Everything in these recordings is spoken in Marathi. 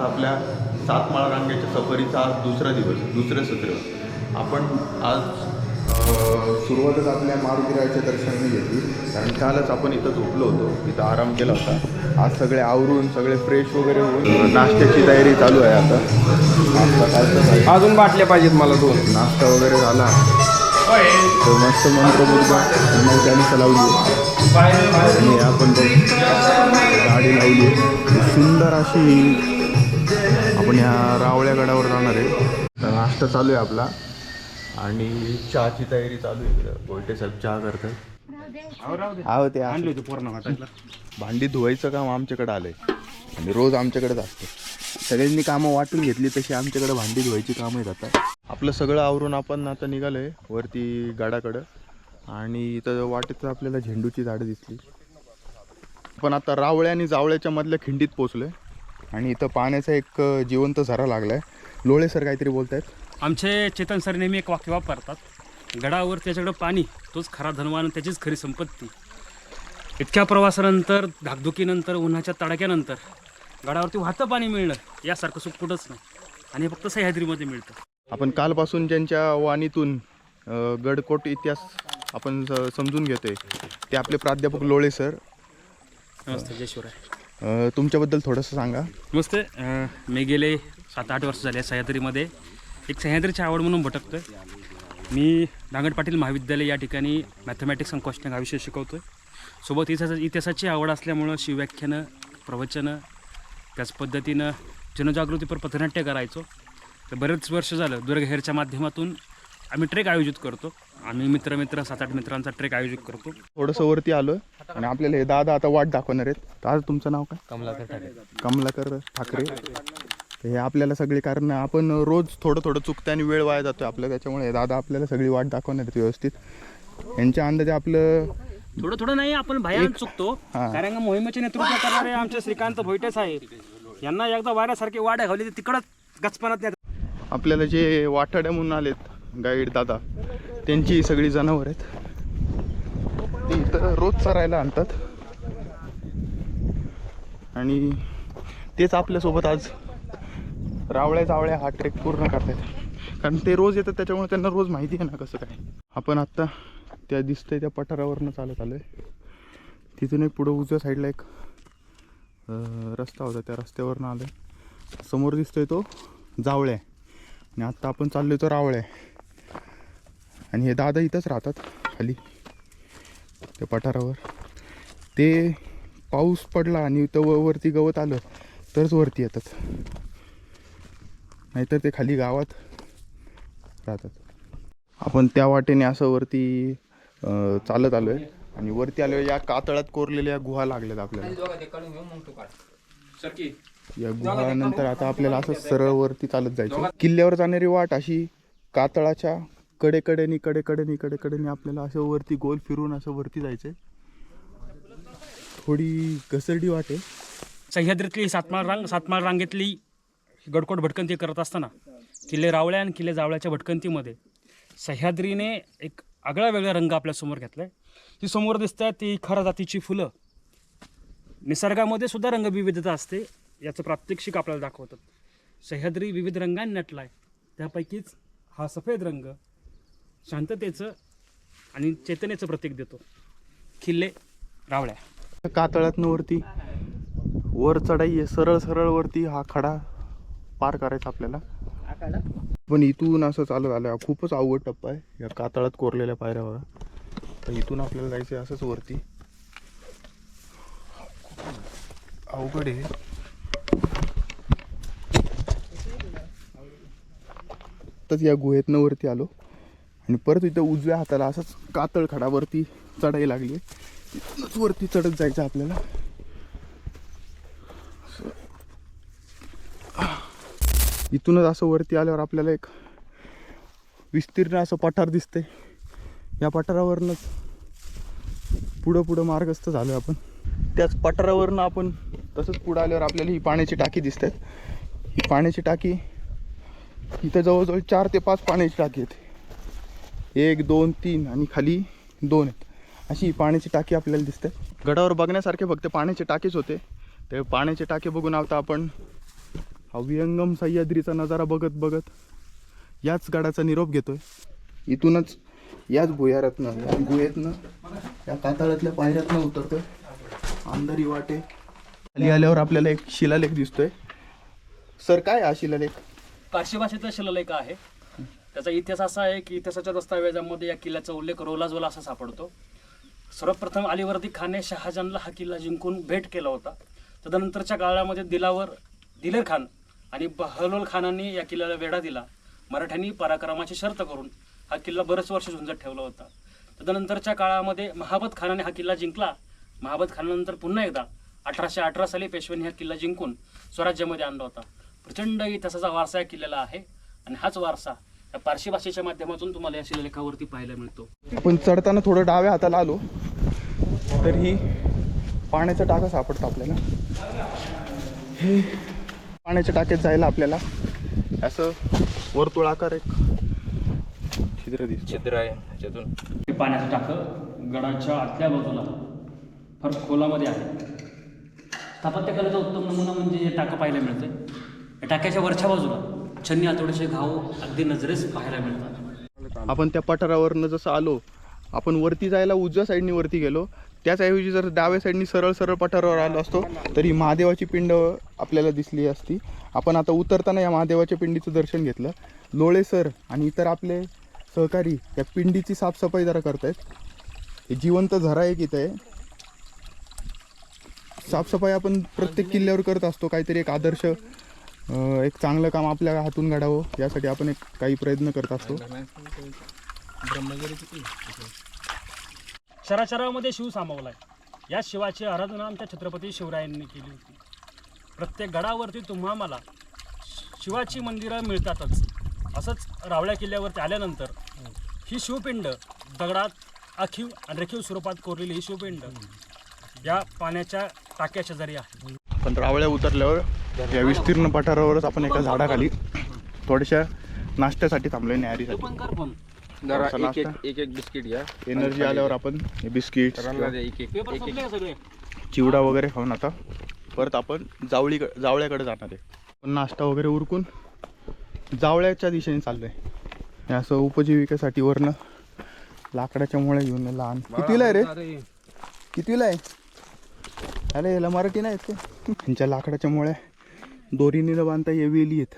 आपल्या सातमाळा रांगेच्या सफरीचा आज दुसरा दिवस दुसरं सत्र. आपण आज सुरुवातच आपल्या मारुतीरायाच्या दर्शनाने घेतली. कारण कालच आपण इथं झोपलो होतो. इथं आराम केला होता. आज सगळे आवरून सगळे फ्रेश वगैरे होऊन नाश्त्याची तयारी चालू आहे आता. अजून बाटल्या पाहिजेत मला दोन. नाश्ता वगैरे झाला. तर मस्त मंत्रमुग्ध मग त्याने लावली आणि आपण बघ गाडी लावली. सुंदर अशी आपण या रावळ्या गडावर जाणार आहे. तर नाश्ता चालू आहे आपला. आणि चहाची तयारी चालू आहे इकडं. गोयटे साहेब चहा करतात. आहो ते आणले होते पूर्ण भांडी धुवायचं काम आमच्याकडे आलंय. आणि रोज आमच्याकडेच असतं. सगळ्यांनी कामं वाटून घेतली तशी आमच्याकडे भांडी धुवायची कामं आता. आपलं सगळं आवरून आपण आता निघालोय वरती गडाकडं. आणि इथं वाटेत आपल्याला झेंडूची झाडं दिसली. पण आता रावळ्या आणि जावळ्याच्या मधल्या खिंडीत पोचलोय. आणि इथं पाण्याचा एक जिवंत झरा लागलाय. लोळे सर काहीतरी बोलतायत. आमचे चेतन सर नेहमी एक वाक्य वापरतात. गडावर त्याच्याकडं पाणी तोच खरा धनवान त्याचीच खरी संपत्ती. इतक्या प्रवासानंतर धाकधुकीनंतर उन्हाच्या तडाक्यानंतर गडावरती वाहतं पाणी मिळणं यासारखं सुख कुठंच नाही. आणि फक्त सह्याद्रीमध्ये मिळतं. आपण कालपासून ज्यांच्या वाणीतून गडकोट इतिहास आपण समजून घेतोय ते आपले प्राध्यापक लोळे सर. नमस्ते जय शिवराय. अ, तुमच्याबद्दल थोडंसं सांगा. नमस्ते. मी गेले सात आठ वर्ष झाले सह्याद्रीमध्ये. एक सह्याद्रीची आवड म्हणून भटकतो आहे मी नागड पाटील महाविद्यालय या ठिकाणी मॅथमॅटिक्स आणि क्वेश्चन हा विषय शिकवतो आहे सोबत इतिहासा इतिहासाची आवड असल्यामुळं शिवव्याख्यानं प्रवचनं त्याच पद्धतीनं जनजागृतीपर पथनाट्य करायचो. तर बरेच वर्ष झालं दुर्गहेरच्या माध्यमातून आम्ही ट्रेक आयोजित करतो. आम्ही मित्र मित्र सात आठ मित्रांचा ट्रेक आयोजित करतो. थोडंसं वरती आलो आणि आपल्याला हे दादा आता वाट दाखवणार आहेत. दादा तुमचं नाव काय? कमलाकर ठाकरे. कमलाकर ठाकरे. हे आपल्याला सगळी कारण आपण रोज थोडं थोडं चुकतं आणि वेळ वाया जातो आपल्या त्याच्यामुळे हे दादा आपल्याला सगळी वाट दाखवणार आहेत व्यवस्थित. यांच्या अंदाजे आपलं थोडं थोडं नाही आपण भयान चुकतो. कारण का मोहिमेचे नेतृत्व करणारे आमचे श्रीकांत भोईटे साहेब यांना एकदा वाऱ्यासारखे वाड्या घावली तर तिकडंच गचपानात नाही आपल्याला जे वाटाड्या म्हणून आलेत गाईड दादा त्यांची ही सगळी जनावर आहेत. ती इथं रोज चरायला आणतात. आणि तेच आपल्यासोबत आज रावळ्या जावळ्या हा ट्रेक पूर्ण करतायत. कारण ते रोज येतात त्याच्यामुळे त्यांना रोज माहिती आहे ना कसं काय. आपण आत्ता त्या दिसतंय त्या पठारावरनं चालत आलो आहे तिथून एक पुढं उजव्या साईडला एक रस्ता होता त्या रस्त्यावरनं आलो आहे समोर दिसतोय तो जावळ्या. आणि आत्ता आपण चाललोय तो रावळ्या. आणि हे दादा इथंच राहतात खाली. त्या पठारावर. ते पाऊस पडला आणि व- वरती गवत आलं तरच वरती येतात. नाहीतर ते खाली गावात राहतात. आपण त्या वाटेने असं वरती अं, चालत आलो आहे आणि वरती आलो या कातळात कोरलेल्या गुहा लागल्यात आपल्याला. या गुहानंतर आता आपल्याला असं सरळ वरती चालत जायचं. किल्ल्यावर जाणारी वाट अशी कातळाच्या कडेकडेनी कडेकडेनी कडेकडेनी आपल्याला असं वरती गोल फिरून असं वरती जायचंय. थोडी घसरडी वाटे. सह्याद्रीतली सातमाळ रांग सातमाळ रांगेतली गडकोट भटकंती करत असताना किल्ले रावळ्या आणि किल्ले जावळ्याच्या भटकंतीमध्ये सह्याद्रीने एक आगळा वेगळा रंग आपल्यासमोर घेतला आहे ती समोर दिसत आहे ती खरा जातीची फुलं. निसर्गामध्ये सुद्धा रंगविविधता असते याचं प्रात्यक्षिक आपल्याला दाखवतात. सह्याद्री विविध रंगांनी नटला आहे त्यापैकीच हा सफेद रंग शांततेचं आणि चेतनेचं प्रतीक देतो. किल्ले रावळ्या. कातळ्यातनं वरती वर चढाई आहे सरळ सरळ वरती हा खडा पार करायचा आपल्याला. पण इथून असं चालत आलं खूपच अवघड टप्पा आहे. या कातळात कोरलेल्या पायऱ्यावर. तर इथून आपल्याला जायचं आहे असंच वरती. अवघड आहे. तर या गुहेतनं वरती आलो. आणि परत इथं उजव्या हाताला असंच कातळ खडावरती चढाई लागली. इथूनच वरती चढत जायचं आपल्याला. इथूनच असं वरती आल्यावर आपल्याला एक विस्तीर्ण असं पठार दिसते या पठारावरूनच पुढं पुढं मार्गस्थ झालो आपण. त्याच पठारावरनं आपण तसंच पुढं आल्यावर आपल्याला ही पाण्याची टाकी दिसतात. ही पाण्याची टाकी इथं जवळजवळ चार ते पाच पाण्याची टाकी आहेत. एक दोन तीन आणि खाली दोन आहेत. अशी पाण्याची टाकी आपल्याला दिसते. गडावर बघण्यासारखे फक्त पाण्याचे टाकीच होते. ते पाण्याचे टाके बघून आता आपण हा विहंगम सह्याद्रीचा नजारा बघत बघत याच गडाचा निरोप घेतोय. इथूनच याच भुयारातनं या गुहेतनं या कातळातल्या पायऱ्यातनं उतरतोय. अंधारी वाटे. खाली आल्यावर आपल्याला एक शिलालेख दिसतोय. सर काय हा शिलालेख? काशी भाषेचा शिलालेख आहे. त्याचा इतिहास असा आहे की इतिहासाच्या दस्तावेजामध्ये या किल्ल्याचा उल्लेख रोलाजोला असा सापडतो. सर्वप्रथम अलीवर्दी खाने शहाजहानला हा किल्ला जिंकून भेट केला होता. तदनंतरच्या काळामध्ये दिलावर दिलेर खान आणि बहलोल खानांनी या किल्ल्याला वेढा दिला. मराठ्यांनी पराक्रमाची शर्त करून हा किल्ला बरेच वर्ष झुंजत ठेवला होता. तदनंतरच्या काळामध्ये महाबत खानाने हा किल्ला जिंकला. महाबत खानानंतर पुन्हा एकदा अठराशे अठरा साली पेशव्यांनी हा किल्ला जिंकून स्वराज्यामध्ये आणला होता. प्रचंड इतिहासाचा वारसा या किल्ल्याला आहे आणि हाच वारसा पारशी भाषेच्या माध्यमातून तुम्हाला या शिलालेखावरती पाहायला मिळतो. आपण चढताना थोडं डाव्या हाताला आलो तर ही पाण्याचा टाका सापडतो आपल्याला. हे पाण्याच्या टाक्यात जायला आपल्याला असं वर्तुळाकार एक छिद्र दिसत. छिद्र आहे ह्याच्यातून हे पाण्याचं टाकं गडाच्या आतल्या बाजूला फार खोलामध्ये आहे. स्थापत्यकलेचा उत्तम नमुना म्हणजे हे टाकं पाहायला मिळतं या टाक्याच्या वरच्या बाजूला. छन्नी आतवड्याचे घाव अगदी नजरेस पाहायला मिळतात. आपण त्या पठारावरनं जसं आलो आपण वरती जायला उजव्या साईडनी वरती गेलो. त्याचऐवजी जर डाव्या साईडनी सरळ सरळ पठारावर आलो असतो तर ही महादेवाची पिंड आपल्याला दिसली असती. आपण आता उतरताना या महादेवाच्या पिंडीचं दर्शन घेतलं. लोळे सर आणि इतर आपले सहकारी या पिंडीची साफसफाई जरा करतायत. हे जिवंत झरा एक इथं आहे. साफसफाई आपण प्रत्येक किल्ल्यावर करत असतो काहीतरी एक आदर्श एक चांगलं काम आपल्या हातून घडावं यासाठी आपण एक काही प्रयत्न करत असतो. शराशरामध्ये शिव सामावलाय. या शिवाची आराधना आमच्या छत्रपती शिवरायांनी केली होती. प्रत्येक गडावरती तुम्हा मला शिवाची मंदिरं मिळतातच. असंच रावळ्या किल्ल्यावरती आल्यानंतर ही शिवपिंड दगडात आखीव आणि रेखीव स्वरूपात कोरलेली ही शिवपिंड या पाण्याच्या टाक्या शेजारी आहे. पण रावळ्या उतरल्यावर या विस्तीर्ण पठारावरच आपण एका झाडाखाली थोड्याशा नाश्त्यासाठी थांबलोय पण जरा एक एक नाश्ता? एक एक बिस्किट घ्या. एनर्जी आल्यावर आपण हे बिस्किट चिवडा वगैरे खाऊन आता परत आपण जावळी जावळ्याकडे जाणार आहे. पण नाश्ता वगैरे उरकून जावळ्याच्या दिशेने चाललोय. हे असं उपजीविकेसाठी वरनं लाकडाच्या मुळे घेऊन लहान. कितीला आहे रे? कितवीला आहे? अरे याला मराठी नाही येत का? यांच्या लाकडाच्या मुळे दोरीने न बांधता हे वेली आहेत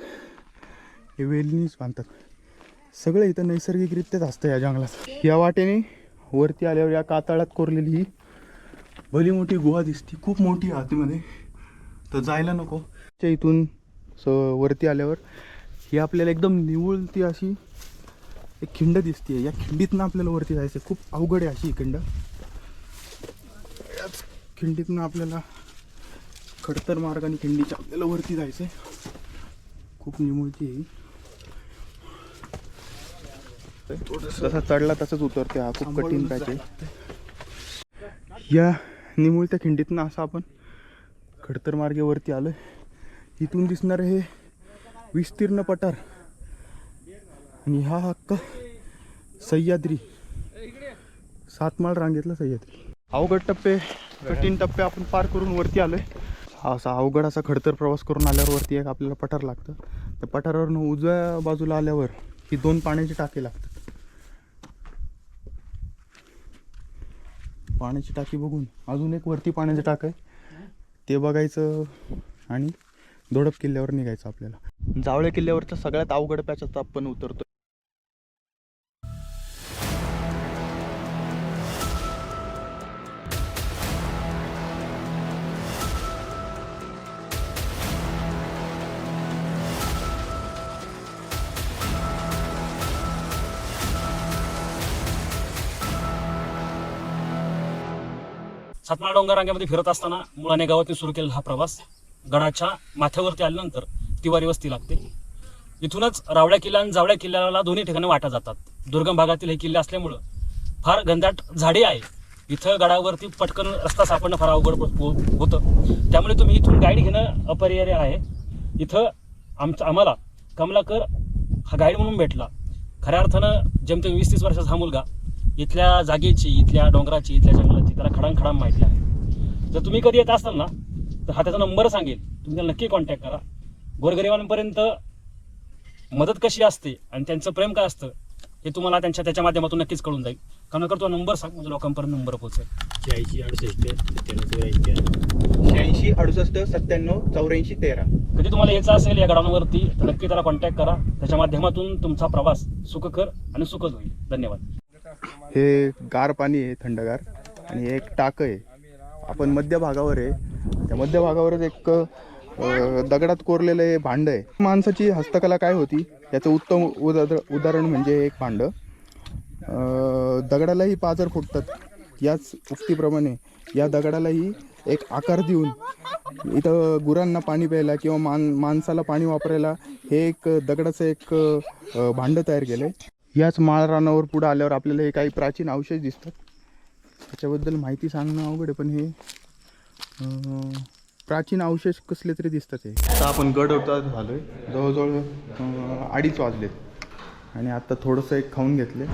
हे वेलीनीच बांधतात. सगळं इथं नैसर्गिकरित्याच असतं या जंगलात. या वाटेने वरती आल्यावर या कातळात कोरलेली ही भली मोठी गुहा दिसते. खूप मोठी आतमध्ये. तर जायला नको. त्या इथून स वरती आल्यावर ही आपल्याला एकदम निवळती अशी एक खिंड दिसते या खिंडीतनं आपल्याला वरती जायचं खूप अवघड आहे अशी ही खिंड. याच खिंडीतनं आपल्याला खडतर मार्गाने खिंडीच्या आपल्याला वरती जायचं खूप निमुळती आहे. जसा चढला तसंच उतरते हा खूप कठीण आहे या निमुळत्या खिंडीतनं असं आपण खडतर मार्गेवरती आलोय. इथून दिसणार हे विस्तीर्ण पठार. आणि हा हक्क सह्याद्री. सातमाळ रांगेतला सह्याद्री. अवघड टप्पे कठीण टप्पे आपण पार करून वरती आलोय. हा असा अवघड असा खडतर प्रवास करून आल्यावर एक आपल्याला पठार लागतं. त्या पठारावरनं उजव्या बाजूला आल्यावर ही दोन पाण्याची टाकी लागतात. पाण्याची टाकी बघून अजून एक वरती पाण्याचं टाक आहे. ते बघायचं आणि दोडप किल्ल्यावर निघायचं आपल्याला. जावळे किल्ल्यावरचा सगळ्यात अवघड पॅच आता आपण उतरतो सातमाळा डोंगर रांगेमध्ये फिरत असताना मुळाने गावातून सुरू केलेला हा प्रवास गडाच्या माथ्यावरती आल्यानंतर तिवारी वस्ती लागते. इथूनच रावड्या किल्ला आणि जावड्या किल्ल्याला दोन्ही ठिकाणी वाटा जातात. दुर्गम भागातील हे किल्ले असल्यामुळं फार घनदाट झाडे आहे. इथं गडावरती पटकन रस्ता सापडणं फार अवघड होतं. त्यामुळे तुम्ही इथून गाईड घेणं अपरिहार्य आहे. इथं आमचं आम्हाला कमलाकर हा गाईड म्हणून भेटला. खऱ्या अर्थानं जेमतेम वीस तीस वर्षाचा हा मुलगा इथल्या जागेची इथल्या डोंगराची इथल्या जंगलाची त्याला खडाम खडाम माहिती आहे. जर तुम्ही कधी येत असाल ना तर हा त्याचा नंबर सांगेल. तुम्ही त्याला नक्की कॉन्टॅक्ट करा. गोरगरिबांपर्यंत मदत कशी असते आणि त्यांचं प्रेम काय असतं हे तुम्हाला त्यांच्या त्याच्या माध्यमातून नक्कीच कळून जाईल. कारण तो नंबर सांग म्हणजे लोकांपर्यंत नंबर पोहोचेल. शहाऐंशी अडुसष्ट सत्त्याण्णव शहाऐंशी अडुसष्ट सत्त्याण्णव चौऱ्याऐंशी तेरा. कधी तुम्हाला यायचं असेल या गडावरती तर नक्की त्याला कॉन्टॅक्ट करा. त्याच्या माध्यमातून तुमचा प्रवास सुखकर आणि सुखद होईल. धन्यवाद. हे गार पाणी आहे थंडगार. आणि एक टाकं आहे. आपण मध्य भागावर आहे. त्या मध्य भागावरच एक दगडात कोरलेलं हे भांड आहे. माणसाची हस्तकला काय होती? याचं उत्तम उदाहर उदाहरण म्हणजे एक भांडं. दगडालाही पाजर फुटतात. याच उक्तीप्रमाणे या दगडालाही एक आकार देऊन इथं गुरांना पाणी प्यायला किंवा मान माणसाला पाणी वापरायला हे एक दगडाचं एक भांडं तयार केलं आहे याच माळरानावर पुढं आल्यावर आपल्याला हे काही प्राचीन अवशेष दिसतात. त्याच्याबद्दल माहिती सांगणं अवघड आहे पण हे प्राचीन अवशेष कसले तरी दिसतात हे. आता आपण गड होता झालो आहे जवळजवळ अडीच वाजलेत आणि आता थोडंसं एक खाऊन घेतले.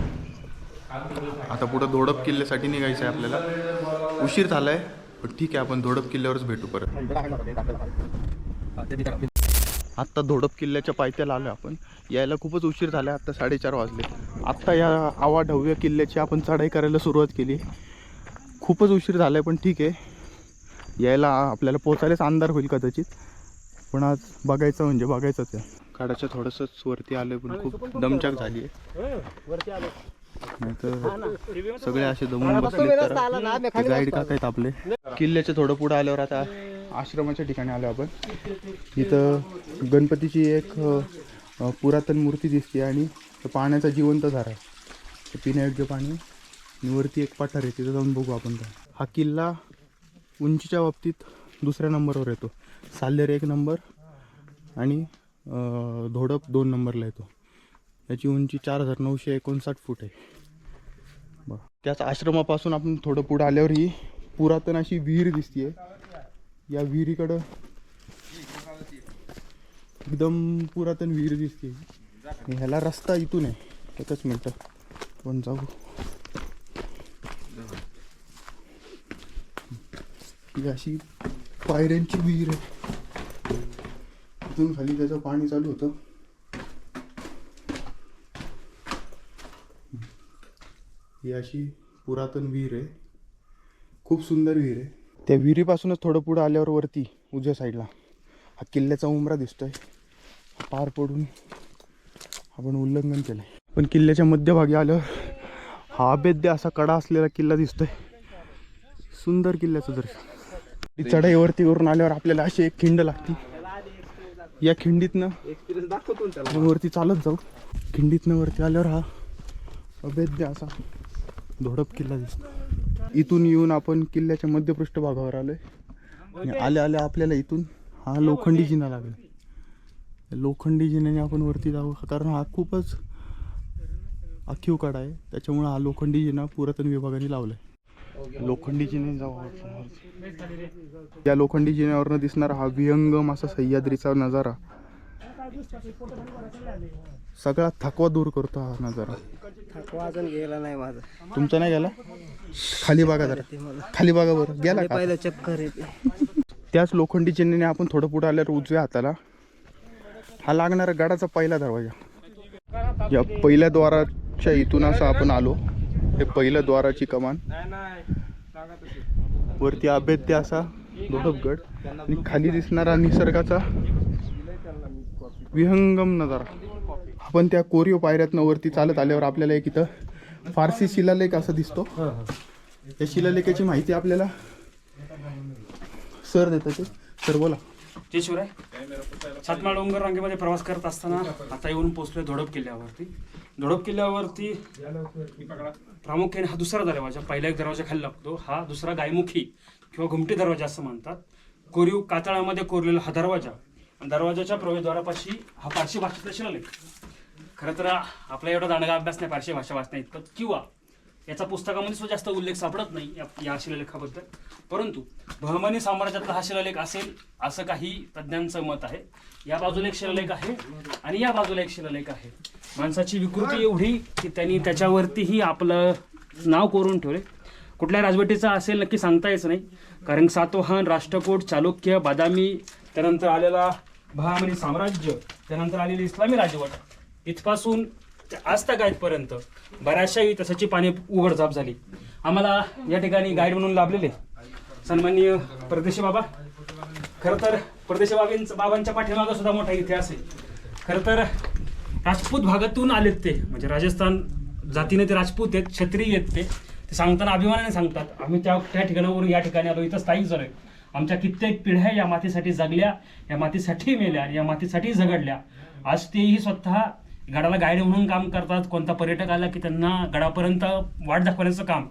आता पुढं धोडप किल्ल्यासाठी निघायचं आहे आपल्याला. उशीर झाला आहे पण ठीक आहे आपण धोडप किल्ल्यावरच भेटू परत. आत्ता धोडप किल्ल्याच्या पायथ्याला आलो आपण. यायला खूपच उशीर झाला आत्ता साडेचार वाजले. आत्ता या आवा ढव्य किल्ल्याची आपण चढाई करायला सुरुवात केली. खूपच उशीर झाला आहे पण ठीक आहे. यायला आपल्याला पोचायलाच अंधार होईल कदाचित. पण आज बघायचं म्हणजे बघायचंच आहे. काढाच्या थोडंसंच वरती आलं पण खूप दमचाक झाली आहे नाही तर सगळे असे दमून बसले तर. गाईड का काय आपले. किल्ल्याच्या थोडं पुढं आल्यावर आता आश्रमाच्या ठिकाणी आलो आपण. इथं गणपतीची एक पुरातन मूर्ती दिसते आणि पाण्याचा जिवंत झारा ते पिण्यायोग्य पाणी आणि वरती एक पठार आहे तिथं जाऊन बघू आपण. काय हा किल्ला उंचीच्या बाबतीत दुसऱ्या नंबरवर येतो. साल्हेर एक नंबर आणि धोडप दोन नंबरला येतो. याची उंची चार हजार नऊशे एकोणसाठ फूट आहे. बरं त्याच आश्रमापासून आपण थोडं पुढं आल्यावर ही पुरातन अशी विहीर दिसते या विहिरीकडं? एकदम पुरातन विहीर दिसते. ह्याला रस्ता इथून आहे. एकच मिनटं. पण जाऊ. ही अशी पायऱ्यांची विहीर आहे. इथून खाली त्याचं पाणी चालू होतं. ही अशी पुरातन विहीर आहे. खूप सुंदर विहीर आहे. त्या विहिरीपासूनच थोडं पुढं आल्यावर वरती उजव्या साईडला. हा किल्ल्याचा उमरा दिसतोय. पार पडून आपण उल्लंघन केलंय. पण किल्ल्याच्या मध्यभागी आल्यावर हा अभेद्य असा कडा असलेला किल्ला दिसतोय. सुंदर किल्ल्याचं दर्शन. ही चढाईवरती वरून आल्यावर आपल्याला अशी एक खिंड लागते. या खिंडीतनं वरती चालत जाऊ. खिंडीतनं वरती आल्यावर हा अभेद्य असा धोडप किल्ला दिसतो इथून येऊन आपण किल्ल्याच्या मध्य पृष्ठभागावर आलोय. आणि आल्या आल्या आपल्याला इथून. हा लोखंडी जिना लागला. लोखंडी जिन्याने आपण वरती जाऊ कारण हा खूपच आखीव कडा आहे. त्याच्यामुळे हा लोखंडी जिना पुरातन विभागाने लावलाय. लोखंडी जिने जाऊ या लोखंडी जिन्यावरनं दिसणारा हा विहंगम असा सह्याद्रीचा नजारा. सगळा थकवा दूर करतो हा नजारा थकवा अजून गेला नाही माझा. तुमचा नाही गेला? खाली बघा जरा. खाली बघा बरं. गेला का? पहिलं चक्कर येते त्याच लोखंडी चिन्हाने आपण थोडं पुढे आल्यावर उजव्या हाताला. हा लागणारा गडाचा पहिला दरवाजा. या पहिल्या द्वाराच्या इथून असं आपण आलो. हे पहिलं द्वाराची कमान. वरती अभेद्य असा दोडपगड आणि खाली दिसणारा निसर्गाचा विहंगम नजारा. आपण त्या कोरिओ पायऱ्यातनं वरती चालत आल्यावर आपल्याला एक इथं फारसी शिलालेख असं दिसतो. या शिलालेखाची माहिती आपल्याला सर देतात ते. सर बोला. जय शिवराय सातमाळ डोंगर रांगेमध्ये प्रवास करत असताना आता येऊन पोहोचलोय धोडप किल्ल्यावरती. धोडप किल्ल्यावरती प्रामुख्याने हा दुसरा दरवाजा पहिला एक दरवाजा खाली लागतो. हा दुसरा गायमुखी किंवा घुमटी दरवाजा असं म्हणतात. कोरीव कातळामध्ये कोरलेला हा दरवाजा दरवाजाच्या प्रवेशद्वारापाशी हा पारशी भाषेतला शिलालेख. खरं तर आपला एवढा दांडगा अभ्यास नाही पारशी भाषा वाचण्या इतपत किंवा याचा पुस्तकामध्ये सुद्धा जास्त उल्लेख सापडत नाही या, या शिलालेखाबद्दल. परंतु बहमनी साम्राज्यातला हा शिलालेख असेल असं काही तज्ज्ञांचं मत आहे. या बाजूला एक शिलालेख आहे आणि या बाजूला एक शिलालेख आहे. माणसाची विकृती एवढी की त्यांनी त्याच्यावरतीही आपलं नाव कोरून ठेवले कुठल्या राजवटीचा असेल नक्की सांगता यायचं नाही. कारण सातवाहन राष्ट्रकोट चालुक्य बादामी त्यानंतर आलेला बहामनी साम्राज्य त्यानंतर आलेली इस्लामी राजवट. इथपासून ते आजतागायतपर्यंत बऱ्याचशा इतिहासाची पाने उघडझाप झाली. आम्हाला या ठिकाणी गाईड म्हणून लाभलेले सन्माननीय परदेशी बाबा. खरं तर परदेशी बाबींचा बाबांच्या पाठीमागा सुद्धा मोठा इतिहास आहे. खरं तर राजपूत भागातून आलेत ते. म्हणजे राजस्थान जातीने ते राजपूत आहेत क्षत्रिय आहेत ते. ते सांगताना अभिमानाने सांगतात. आम्ही त्या त्या ठिकाणावरून या ठिकाणी आलो. इथं स्थायिक झालोय आमच्या कित्येक पिढ्या या मातीसाठी जगल्या या मातीसाठी मेल्या आणि या मातीसाठी झगडल्या. आज तेही स्वतः गडाला गाईड म्हणून काम करतात. कोणता पर्यटक आला की त्यांना गडापर्यंत वाट दाखवण्याचं काम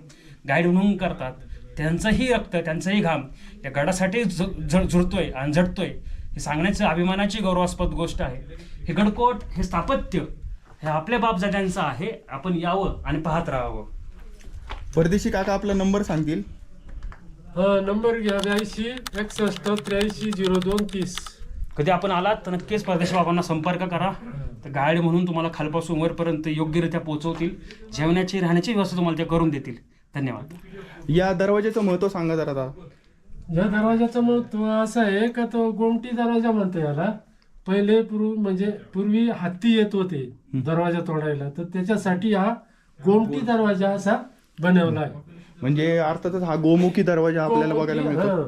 गाईड म्हणून करतात. त्यांचंही रक्त त्यांचंही घाम या गडासाठी झ झ- आणि झडतोय हे सांगण्याचं अभिमानाची गौरवास्पद गोष्ट आहे. हे गडकोट हे स्थापत्य हे आपल्या बापजात्यांचं आहे. आपण यावं आणि पाहत राहावं. परदेशी काका आपला नंबर सांगतील. हा नंबर घ्या ब्याऐंशी एकसष्ट त्र्याऐंशी झिरो दोन तीस. कधी आपण आलात तर नक्कीच परदेशी बाबांना संपर्क करा. तर गाईड म्हणून तुम्हाला खालपासून वरपर्यंत योग्यरित्या पोहोचवतील. जेवणाची राहण्याची व्यवस्था तुम्हाला ते करून देतील. धन्यवाद. या दरवाजाचं महत्त्व सांगा जरा आता या दरवाजाचं महत्त्व असं आहे का तो गोमटी दरवाजा म्हणतो याला. पहिले पूर्वी म्हणजे पूर्वी हत्ती येत होते दरवाजा तोडायला. तर त्याच्यासाठी हा गोमटी दरवाजा असा बनवला आहे. म्हणजे अर्थातच हा गोमुखी दरवाजा आपल्याला बघायला मिळतो. हा.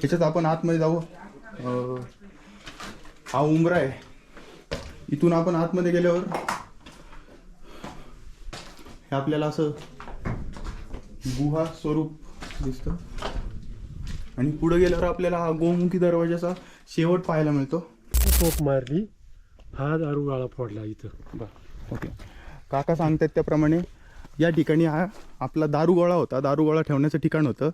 त्याच्यात आपण आतमध्ये जाऊ. अं, हा उंबरा आहे. इथून आपण आतमध्ये गेल्यावर हे आपल्याला असं गुहा स्वरूप दिसतं. आणि पुढे गेल्यावर आपल्याला हा गोमुखी दरवाजाचा शेवट पाहायला मिळतो. टोक मारली. हा दारुगाळा फोडला इथं. ओके. काका सांगतात त्याप्रमाणे या ठिकाणी हा आपला दारुगोळा होता. दारुगोळा ठेवण्याचं ठिकाण होतं.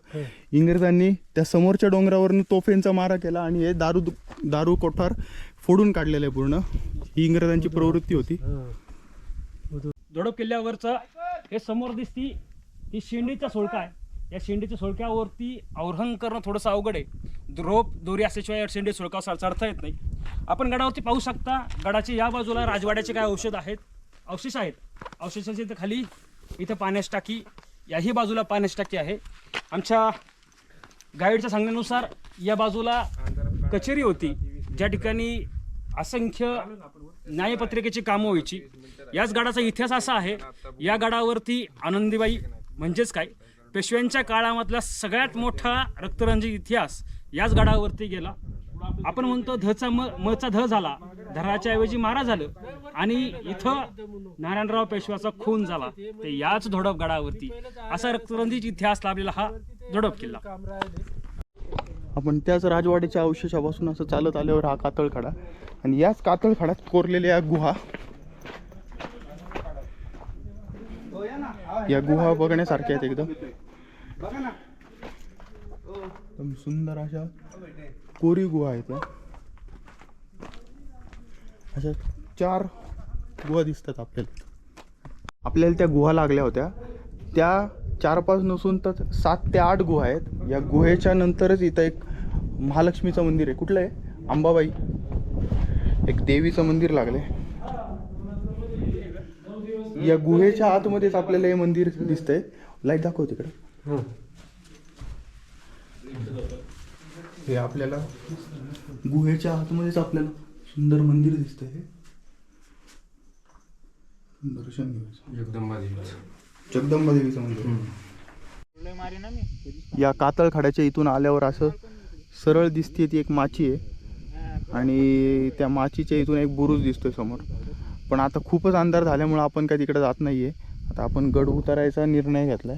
इंग्रजांनी त्या समोरच्या डोंगरावरनं तोफेंचा मारा केला आणि हे दारू दारू कोठार फोडून काढलेलं आहे पूर्ण. ही इंग्रजांची प्रवृत्ती होती. हा. दोडप किल्ल्यावरचं हे समोर दिसती ही शेंडीचा सोळका आहे. या शेंडीच्या सोळक्यावरती अवरोहण करणं थोडंसं अवघड आहे. रोप दोरी असल्याशिवाय या शेंडी सोळका चढता येत नाही. आपण गडावरती पाहू शकता गडाच्या या बाजूला राजवाड्याचे काय औषध आहेत? अवशेष आहेत. अवशेषाच्या खाली इथं पाण्याची टाकी याही बाजूला पाण्याची टाकी आहे. आमच्या गाईडच्या सांगण्यानुसार या बाजूला कचेरी होती. ज्या ठिकाणी असंख्य न्यायपत्रिकेची कामं व्हायची. याच गडाचा इतिहास असा आहे या गडावरती आनंदीबाई म्हणजेच काय? पेशव्यांच्या काळामधला सगळ्यात मोठा रक्तरंजित इतिहास याच गडावरती गेला. आपण म्हणतो धचा म मचा ध झाला. धराच्या ऐवजी मारा झालं. आणि इथं नारायणराव पेशव्याचा खून झाला. ते याच धोडप गडावरती. असा रक्तरंजित इतिहास लाभलेला हा धोडप किल्ला. आपण त्याच राजवाड्याच्या अवशेषापासून असं चालत आल्यावर हा कातळखडा. आणि याच कातळखडात कोरलेल्या या गुहा. या गुहा बघण्यासारख्या आहेत एकदम. एकदम सुंदर अशा कोरी गुहा आहेत या अशा चार गुहा दिसतात आपल्याला. आपल्याला त्या गुहा लागल्या होत्या. त्या चार पाच नसून तर सात ते आठ गुहा आहेत. या गुहेच्या नंतरच इथं एक महालक्ष्मीचं मंदिर आहे. कुठलं आहे? अंबाबाई. एक देवीचं मंदिर लागले या गुहेच्या आतमध्येच आपल्याला हे मंदिर दिसतंय. लाइट दाखव तिकडं. हे आपल्याला गुहेच्या आतमध्येच आपल्याला सुंदर मंदिर दिसतंय हे. दर्शन घ्यायचं. जगदंबा देवीचं. मंदिर. या कातळखाड्याच्या इथून आल्यावर असं सरळ दिसते ती एक माची आहे. आणि त्या माचीच्या इथून एक बुरुज दिसतोय समोर. पण आता खूपच अंधार झाल्यामुळं आपण काय तिकडे जात नाहीये. आता आपण गड उतरायचा निर्णय घेतलाय.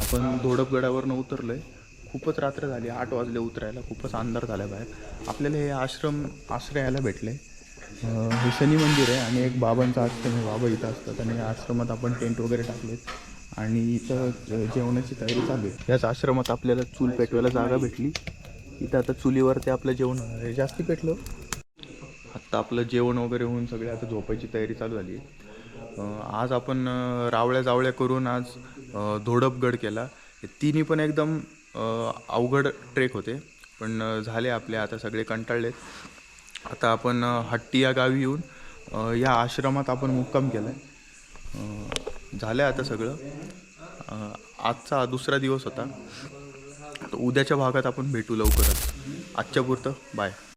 आपण धोडपगडावरनं उतरलोय. खूपच रात्र झाली आठ वाजले उतरायला खूपच अंधार झाला बाहेर. आपल्याला हे आश्रम आश्रयाला भेटले. हे शनी मंदिर आहे आणि एक बाबांचा आश्रम आहे बाबा इथं असतात आणि या आश्रमात आपण टेंट वगैरे टाकलेत. आणि इथं जेवणाची तयारी चालू आहे. याच आश्रमात आपल्याला चूल पेटवायला जागा भेटली. इथं आता चुलीवरती आपलं जेवण होणार आहे जास्ती पेटलं. आत्ता आपलं जेवण वगैरे होऊन सगळे आता झोपायची तयारी चालू झाली आहे. आज आपण रावळ्या जावळ्या करून आज धोडपगड केला. तिन्ही पण एकदम अवघड ट्रेक होते. पण झाले आपले आता सगळे कंटाळलेत. आता आपण हट्टी या गावी येऊन या आश्रमात आपण मुक्काम केला आहे झालं आता सगळं. आजचा दुसरा दिवस होता. तर उद्याच्या भागात आपण भेटू लवकरच. आजच्या पुरतं बाय